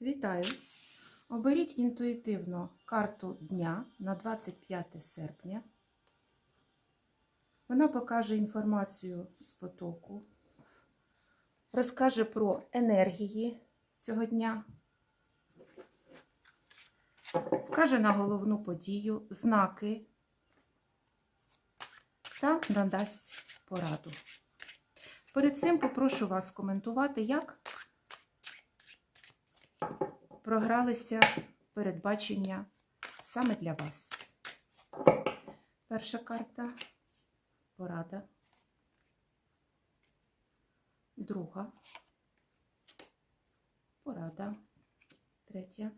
Вітаю! Оберіть інтуїтивно карту дня на 25 серпня. Вона покаже інформацію з потоку, розкаже про енергії цього дня, вкаже на головну подію, знаки та надасть пораду. Перед цим попрошу вас коментувати, як програлися передбачення саме для вас. Перша карта порада. Друга порада. Третя.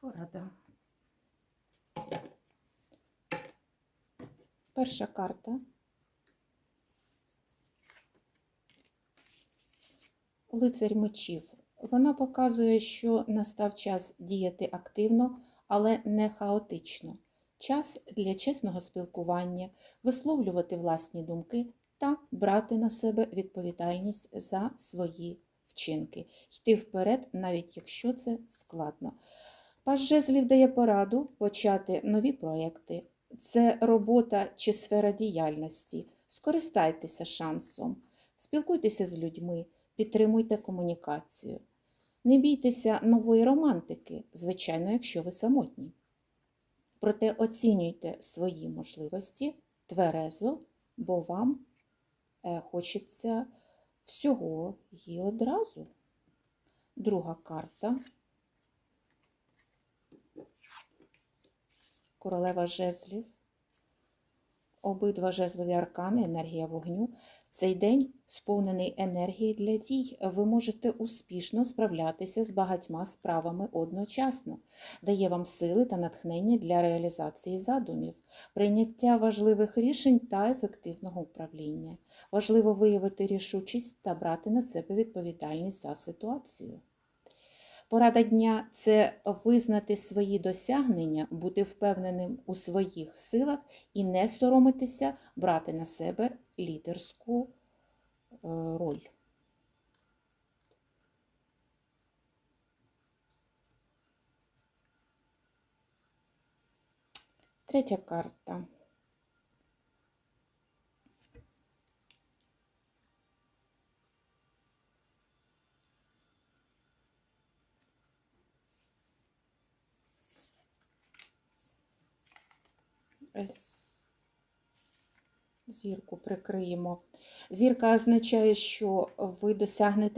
Порада. Перша карта. Лицарь мечів. Вона показує, що настав час діяти активно, але не хаотично. Час для чесного спілкування, висловлювати власні думки та брати на себе відповідальність за свої вчинки, йти вперед, навіть якщо це складно. Паш жезлів дає пораду почати нові проекти. Це робота чи сфера діяльності. Скористайтеся шансом, спілкуйтеся з людьми, підтримуйте комунікацію. Не бійтеся нової романтики, звичайно, якщо ви самотні. Проте оцінюйте свої можливості тверезо, бо вам е, хочеться всього і одразу. Друга карта. Королева жезлів. Обидва жезлові аркани, енергія вогню. Цей день сповнений енергії для дій. Ви можете успішно справлятися з багатьма справами одночасно, дає вам сили та натхнення для реалізації задумів, прийняття важливих рішень та ефективного управління. Важливо виявити рішучість та брати на себе відповідальність за ситуацію. Порада дня це визнати свої досягнення, бути впевненим у своїх силах і не соромитися брати на себе лідерську е, роль. Третя карта. Зірку прикриємо. Зірка означає, що ви досягнете